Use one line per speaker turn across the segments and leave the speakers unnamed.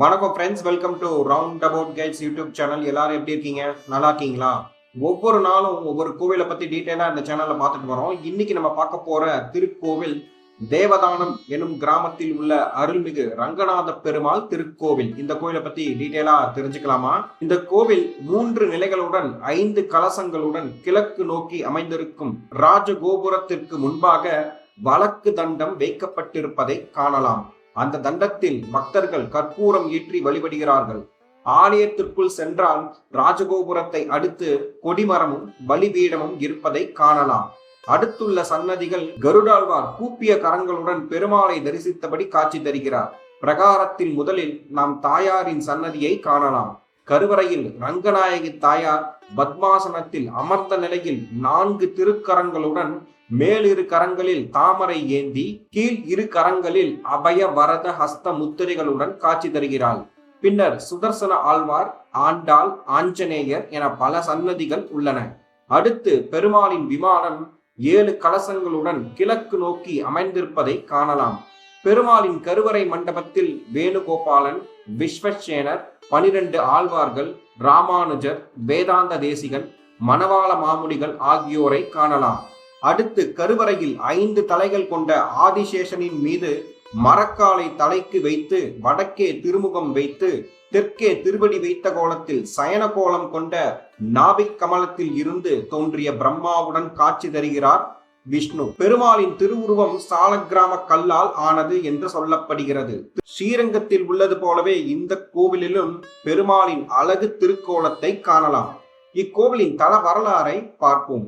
வணக்கம் friends welcome to round about guides YouTube channel எல்லாரும் எப்படி இருக்கீங்க நல்லா இருக்கீங்களா ஒவ்வொரு நாளும் ஒவ்வொரு கோவிலை பற்றி டீட்டெயிலாக இந்த சேனல்ல பார்த்துட்டு வரோம் இன்னைக்கு நம்ம பார்க்க போகிற திருக்கோவில் தேவதானம் எனும் கிராமத்தில் உள்ள அருள்மிகு ரங்கநாத பெருமாள் திருக்கோவில் இந்த கோயிலை பத்தி டீட்டெயிலா தெரிஞ்சுக்கலாமா இந்த கோவில் மூன்று நிலைகளுடன் ஐந்து கலசங்களுடன் கிழக்கு நோக்கி அமைந்திருக்கும் ராஜகோபுரத்திற்கு முன்பாக வழக்கு தண்டம் வைக்கப்பட்டிருப்பதை காணலாம் அந்த தண்டத்தில் பக்தர்கள் கற்பூரம் ஈற்றி வழிபடுகிறார்கள் ஆலயத்திற்குள் சென்றால் ராஜகோபுரத்தை அடுத்து கொடிமரமும் பலிபீடமும் இருப்பதை காணலாம் அடுத்துள்ள சன்னதிகள் கருடாழ்வார் கூப்பிய கரங்களுடன் பெருமாளை தரிசித்தபடி காட்சி தருகிறார் பிரகாரத்தில் முதலில் நாம் தாயாரின் சன்னதியை காணலாம் கருவறையில் ரங்கநாயகி தாயார் பத்மாசனத்தில் அமர்ந்த நிலையில் நான்கு திருக்கரங்களுடன் மேலிரு கரங்களில் தாமரை ஏந்தி கீழ் இரு கரங்களில் அபய வரத ஹஸ்த முத்திரைகளுடன் காட்சி தருகிறாள் பின்னர் சுதர்சன ஆழ்வார் ஆண்டாள் ஆஞ்சநேயர் என பல சன்னதிகள் உள்ளன அடுத்து பெருமாளின் விமானம் ஏழு கலசங்களுடன் கிழக்கு நோக்கி அமைந்திருப்பதை காணலாம் பெருமாளின் கருவறை மண்டபத்தில் வேணுகோபாலன் விஸ்வசேனர் பனிரெண்டு ஆழ்வார்கள் ராமானுஜர் வேதாந்த தேசிகன் மணவாள மாமுனிகள் ஆகியோரை காணலாம் அடுத்து கருவறையில் ஐந்து தலைகள் கொண்ட ஆதிசேஷனின் மீது மரக்காலை தலைக்கு வைத்து வடக்கே திருமுகம் வைத்து தெற்கே திருவடி வைத்த கோலத்தில் சயன கோலம் கொண்ட நாபிக் கமலத்தில் இருந்து தோன்றிய பிரம்மாவுடன் காட்சி தருகிறார் விஷ்ணு பெருமாளின் திருவுருவம் சாலக்கிராம கல்லால் ஆனது என்று சொல்லப்படுகிறது ஸ்ரீரங்கத்தில் உள்ளது போலவே இந்த கோவிலிலும் பெருமாளின் அழகு திருக்கோலத்தை காணலாம் இக்கோவிலின் தல வரலாறை பார்ப்போம்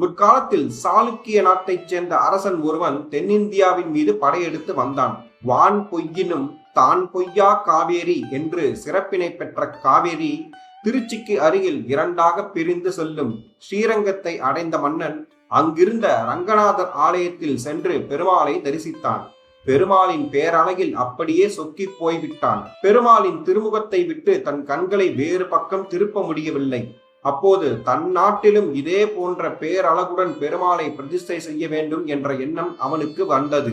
முற்காலத்தில் சாளுக்கிய நாட்டைச் சேர்ந்த அரசன் ஒருவன் தென்னிந்தியாவின் மீது படையெடுத்து வந்தான் வான் பொய்யினும் தான் பொய்யா காவேரி என்று சிறப்பினை பெற்ற காவேரி திருச்சிக்கு அருகில் இரண்டாக பிரிந்து செல்லும் ஸ்ரீரங்கத்தை அடைந்த மன்னன் அங்கிருந்த ரங்கநாதர் ஆலயத்தில் சென்று பெருமாளை தரிசித்தான் பெருமாளின் பேரழகில் அப்படியே சொக்கி போய்விட்டான் பெருமாளின் திருமுகத்தை விட்டு தன் கண்களை வேறு பக்கம் திருப்ப முடியவில்லை அப்போது தன் நாட்டிலும் இதே போன்ற பேரழகுடன் பெருமாளை பிரதிஷ்டை செய்ய வேண்டும் என்ற எண்ணம் அவனுக்கு வந்தது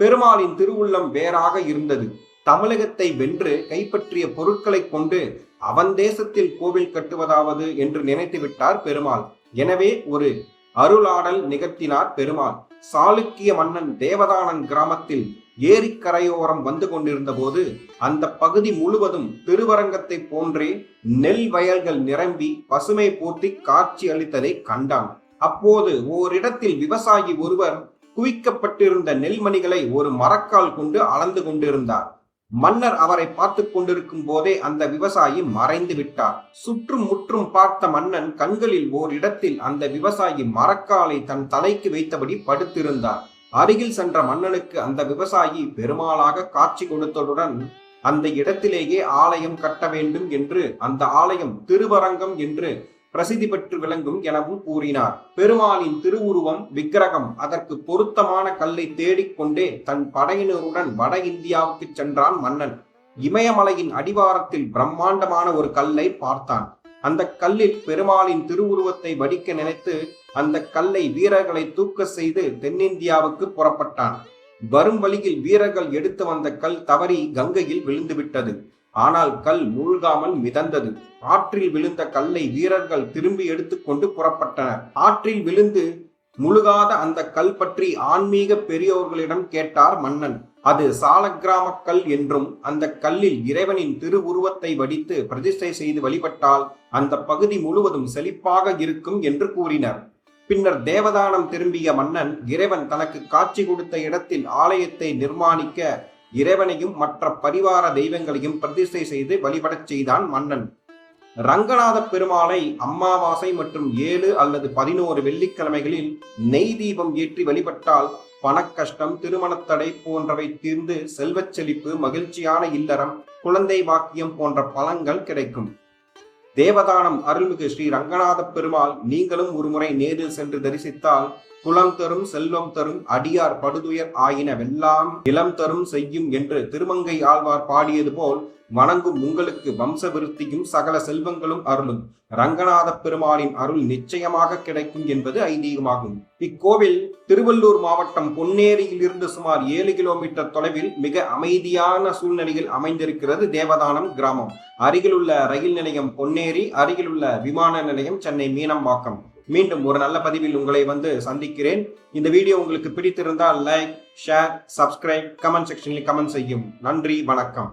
பெருமாளின் திருவுள்ளம் வேறாக இருந்தது தமிழகத்தை வென்று கைப்பற்றிய பொருட்களை கொண்டு அவன் தேசத்தில் கோவில் கட்டுவதாவது என்று நினைத்துவிட்டார் பெருமாள் எனவே ஒரு அருளாடல் நிகழ்த்தினார் பெருமாள் சாளுக்கிய மன்னன் தேவதானன் கிராமத்தில் ஏரிக்கரையோரம் வந்து கொண்டிருந்த போது அந்த பகுதி முழுவதும் திருவரங்கத்தை போன்றே நெல் வயல்கள் நிரம்பி பசுமை போர்த்தி காட்சி அளித்ததை கண்டான் அப்போது ஓரிடத்தில் விவசாயி ஒருவர் குவிக்கப்பட்டிருந்த நெல்மணிகளை ஒரு மரக்கால் கொண்டு அளந்து கொண்டிருந்தார் மன்னர் அவரை பார்த்து கொண்டிருக்கும் போதே அந்த விவசாயி மறைந்து விட்டார் சுற்றும் முற்றும் பார்த்த மன்னன் கண்களில் ஓர் இடத்தில் அந்த விவசாயி மரக்காலை தன் தலைக்கு வைத்தபடி படுத்திருந்தார் அருகில் சென்ற மன்னனுக்கு அந்த விவசாயி பெருமாளாக காட்சி கொடுத்ததுடன் அந்த இடத்திலேயே ஆலயம் கட்ட வேண்டும் என்று அந்த ஆலயம் திருவரங்கம் என்று பிரசித்தி பெற்று விளங்கும் எனவும் கூறினார் பெருமாளின் திருவுருவம் விக்கிரகம் அதற்கு பொருத்தமான கல்லை தேடிக்கொண்டே தன் படையினருடன் வட இந்தியாவுக்கு சென்றான் மன்னன் இமயமலையின் அடிவாரத்தில் பிரம்மாண்டமான ஒரு கல்லை பார்த்தான் அந்த கல்லில் பெருமாளின் திருவுருவத்தை வடிக்க நினைத்து அந்த கல்லை வீரர்களை தூக்க செய்து தென்னிந்தியாவுக்கு புறப்பட்டான் வரும் வழியில் வீரர்கள் எடுத்து வந்த கல் தவறி கங்கையில் விழுந்துவிட்டது ஆனால் கல் மூழ்காமல் மிதந்தது ஆற்றில் விழுந்த கல்லை வீரர்கள் திரும்பி எடுத்துக்கொண்டு புறப்பட்டனர் ஆற்றில் விழுந்து முழுகாத அந்த கல் பற்றி ஆன்மீக பெரியோர்களிடம் கேட்டார் மன்னன் அது சாலக்கிராம கல் என்றும் அந்த கல்லில் இறைவனின் திருவுருவத்தை வடித்து பிரதிஷ்டை செய்து வழிபட்டால் அந்த பகுதி முழுவதும் செழிப்பாக இருக்கும் என்று கூறினர் பின்னர் தேவதானம் திரும்பிய மன்னன் இறைவன் தனக்கு காட்சி கொடுத்த இடத்தில் ஆலயத்தை நிர்மாணிக்க இறைவனையும் மற்ற பரிவார தெய்வங்களையும் பிரதிஷ்டை செய்து வழிபடச் செய்தான் மன்னன் ரங்கநாத பெருமாளை அம்மாவாசை மற்றும் ஏழு அல்லது பதினோரு வெள்ளிக்கிழமைகளில் நெய் தீபம் ஏற்றி வழிபட்டால் பணக்கஷ்டம் திருமணத்தடை போன்றவை தீர்ந்து செல்வச் செழிப்பு மகிழ்ச்சியான இல்லறம் குழந்தை வாக்கியம் போன்ற பலன்கள் கிடைக்கும் தேவதானம் அருள்மிகு ஸ்ரீ ரங்கநாத பெருமாள் நீங்களும் ஒருமுறை நேரில் சென்று தரிசித்தால் குலம் தரும் செல்வம் தரும் அடியார் படுதுயர் ஆயினவெல்லாம் இளம் தரும் செய்யும் என்று திருமங்கை ஆழ்வார் பாடியது போல் வணங்கும் உங்களுக்கு வம்ச விருத்தியும் சகல செல்வங்களும் அருளும் ரங்கநாத பெருமாளின் அருள் நிச்சயமாக கிடைக்கும் என்பது ஐதீகமாகும் இக்கோவில் திருவள்ளூர் மாவட்டம் பொன்னேரியில் இருந்து சுமார் ஏழு கிலோமீட்டர் தொலைவில் மிக அமைதியான சூழ்நிலையில் அமைந்திருக்கிறது தேவதானம் கிராமம் அருகிலுள்ள ரயில் நிலையம் பொன்னேரி அருகிலுள்ள விமான நிலையம் சென்னை மீனம்பாக்கம் மீண்டும் ஒரு நல்ல பதிவில் உங்களை வந்து சந்திக்கிறேன் இந்த வீடியோ உங்களுக்கு பிடித்திருந்தால் லைக் ஷேர் சப்ஸ்கிரைப் கமெண்ட் செக்ஷனில் கமெண்ட் செய்யும் நன்றி வணக்கம்